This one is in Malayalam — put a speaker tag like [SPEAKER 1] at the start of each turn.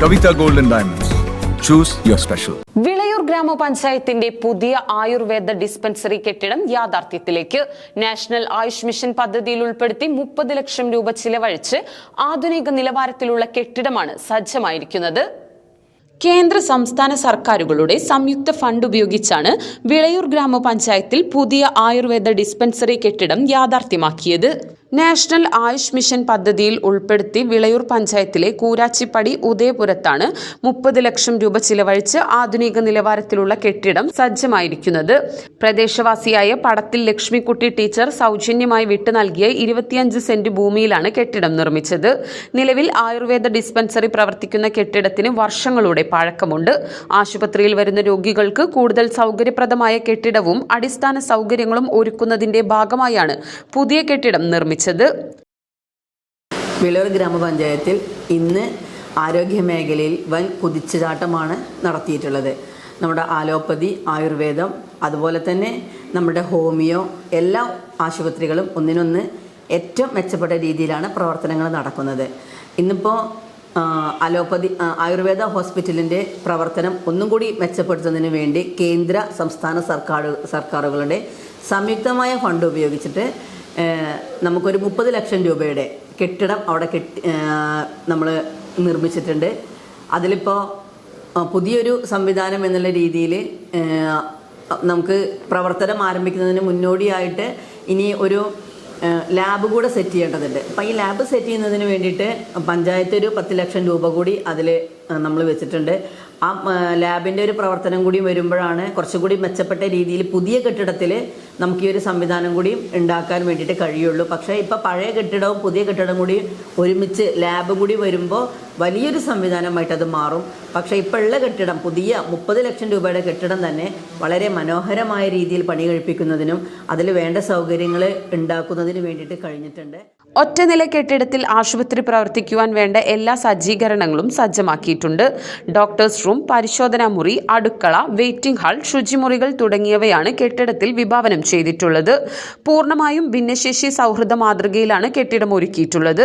[SPEAKER 1] Kavita golden diamonds. Choose your special.
[SPEAKER 2] Vilayur ഗ്രാമപഞ്ചായത്തിന്റെ പുതിയ ആയുർവേദ ഡിസ്പെൻസറി കെട്ടിടം യാഥാർത്ഥ്യത്തിലേക്ക് നാഷണൽ ആയുഷ് മിഷൻ പദ്ധതിയിൽ ഉൾപ്പെടുത്തി മുപ്പത് ലക്ഷം രൂപ ചിലവഴിച്ച് ആധുനിക നിലവാരത്തിലുള്ള കെട്ടിടമാണ് സജ്ജമായിരിക്കുന്നത് കേന്ദ്ര സംസ്ഥാന സർക്കാരുകളുടെ സംയുക്ത ഫണ്ട് ഉപയോഗിച്ചാണ് വിളയൂർ ഗ്രാമപഞ്ചായത്തിൽ പുതിയ ആയുർവേദ ഡിസ്പെൻസറി കെട്ടിടം യാഥാർത്ഥ്യമാക്കിയത് നാഷണൽ ആയുഷ് മിഷൻ പദ്ധതിയിൽ ഉൾപ്പെടുത്തി വിളയൂർ പഞ്ചായത്തിലെ കൂരാച്ചിപ്പടി ഉദയപുരത്താണ് മുപ്പത് ലക്ഷം രൂപ ചിലവഴിച്ച് ആധുനിക നിലവാരത്തിലുള്ള കെട്ടിടം സജ്ജമായിരിക്കുന്നത്. പ്രദേശവാസിയായ പടത്തിൽ ലക്ഷ്മിക്കുട്ടി ടീച്ചർ സൗജന്യമായി വിട്ടു നൽകിയ ഇരുപത്തിയഞ്ച് സെന്റ് ഭൂമിയിലാണ് കെട്ടിടം നിർമ്മിച്ചത്. നിലവിൽ ആയുർവേദ ഡിസ്പെൻസറി പ്രവർത്തിക്കുന്ന കെട്ടിടത്തിന് വർഷങ്ങളുടെ പഴക്കമുണ്ട്. ആശുപത്രിയിൽ വരുന്ന രോഗികൾക്ക് കൂടുതൽ സൗകര്യപ്രദമായ കെട്ടിടവും അടിസ്ഥാന സൗകര്യങ്ങളും ഒരുക്കുന്നതിന്റെ ഭാഗമായാണ് പുതിയ കെട്ടിടം നിർമ്മിച്ചത്.
[SPEAKER 3] വിളയൂർ ഗ്രാമപഞ്ചായത്തിൽ ഇന്ന് ആരോഗ്യ മേഖലയിൽ വൻ കുതിച്ചുചാട്ടമാണ് നടത്തിയിട്ടുള്ളത്. നമ്മുടെ ആലോപ്പതി ആയുർവേദം അതുപോലെ തന്നെ നമ്മുടെ ഹോമിയോ എല്ലാ ആശുപത്രികളും ഒന്നിനൊന്ന് ഏറ്റവും മെച്ചപ്പെട്ട രീതിയിലാണ് പ്രവർത്തനങ്ങൾ നടക്കുന്നത്. ഇന്നിപ്പോൾ അലോപ്പതി ആയുർവേദ ഹോസ്പിറ്റലിന്റെ പ്രവർത്തനം ഒന്നും കൂടി മെച്ചപ്പെടുത്തുന്നതിന് വേണ്ടി കേന്ദ്ര സംസ്ഥാന സർക്കാർ സർക്കാരുകളുടെ സംയുക്തമായ ഫണ്ട് ഉപയോഗിച്ചിട്ട് നമുക്കൊരു മുപ്പത് ലക്ഷം രൂപയുടെ കെട്ടിടം അവിടെ കെട്ടി നമ്മൾ നിർമ്മിച്ചിട്ടുണ്ട്. അതിലിപ്പോൾ പുതിയൊരു സംവിധാനം എന്നുള്ള രീതിയിൽ നമുക്ക് പ്രവർത്തനം ആരംഭിക്കുന്നതിന് മുന്നോടിയായിട്ട് ഇനി ഒരു ലാബ് കൂടെ സെറ്റ് ചെയ്യേണ്ടതുണ്ട്. അപ്പം ഈ ലാബ് സെറ്റ് ചെയ്യുന്നതിന് വേണ്ടിയിട്ട് പഞ്ചായത്ത് ഒരു പത്ത് ലക്ഷം രൂപ കൂടി അതിൽ നമ്മൾ വെച്ചിട്ടുണ്ട്. ആ ലാബിന്റെ ഒരു പ്രവർത്തനം കൂടി വരുമ്പോഴാണ് കുറച്ചുകൂടി മെച്ചപ്പെട്ട രീതിയിൽ പുതിയ കെട്ടിടത്തിൽ നമുക്ക് ഈ ഒരു സംവിധാനം കൂടി ഉണ്ടാക്കാൻ വേണ്ടിയിട്ട് കഴിയുള്ളൂ. പക്ഷേ ഇപ്പോൾ പഴയ കെട്ടിടവും പുതിയ കെട്ടിടവും കൂടി ഒരുമിച്ച് ലാബ് കൂടി വരുമ്പോൾ വലിയൊരു സംവിധാനമായിട്ട് അത് മാറും. പക്ഷേ ഇപ്പോൾ ഉള്ള കെട്ടിടം പുതിയ മുപ്പത് ലക്ഷം രൂപയുടെ കെട്ടിടം തന്നെ വളരെ മനോഹരമായ രീതിയിൽ പണി കഴിപ്പിക്കുന്നതിനും അതിൽ വേണ്ട സൗകര്യങ്ങൾ ഉണ്ടാക്കുന്നതിന് വേണ്ടിയിട്ട് കഴിഞ്ഞിട്ടുണ്ട്.
[SPEAKER 2] ഒറ്റനില കെട്ടിടത്തിൽ ആശുപത്രി പ്രവർത്തിക്കുവാൻ വേണ്ട എല്ലാ സജ്ജീകരണങ്ങളും സജ്ജമാക്കിയിട്ടുണ്ട്. ഡോക്ടേഴ്സ് റൂം പരിശോധനാ മുറി അടുക്കള വെയിറ്റിംഗ് ഹാൾ ശുചിമുറികൾ തുടങ്ങിയവയാണ് കെട്ടിടത്തിൽ വിഭാവനം ചെയ്തിട്ടുള്ളത്. പൂർണമായും ഭിന്നശേഷി സൗഹൃദ മാതൃകയിലാണ് കെട്ടിടം ഒരുക്കിയിട്ടുള്ളത്.